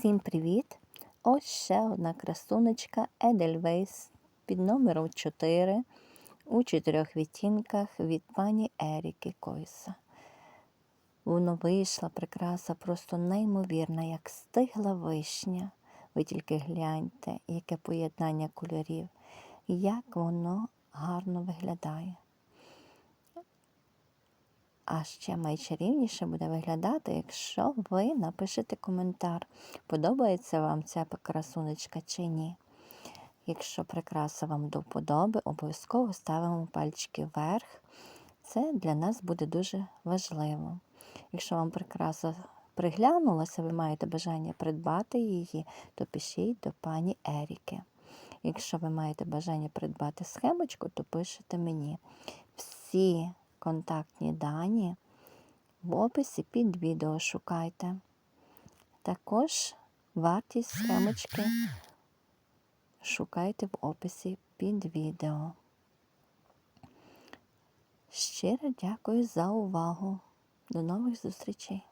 Всім привіт! Ось ще одна красунечка Edelweiss під номером 4 у чотирьох відтінках від пані Еріки Койса. Воно вийшла прикраса просто неймовірна, як стигла вишня. Ви тільки гляньте, яке поєднання кольорів, як воно гарно виглядає. А ще найчарівніше буде виглядати, якщо ви напишете коментар, подобається вам ця красунечка чи ні. Якщо прикраса вам до вподоби, обов'язково ставимо пальчики вверх. Це для нас буде дуже важливо. Якщо вам прикраса приглянулася, ви маєте бажання придбати її, то пишіть до пані Еріки. Якщо ви маєте бажання придбати схемочку, то пишете мені. Всі контактні дані в описі під відео шукайте. Також вартість схемочки шукайте в описі під відео. Щиро дякую за увагу. До нових зустрічей!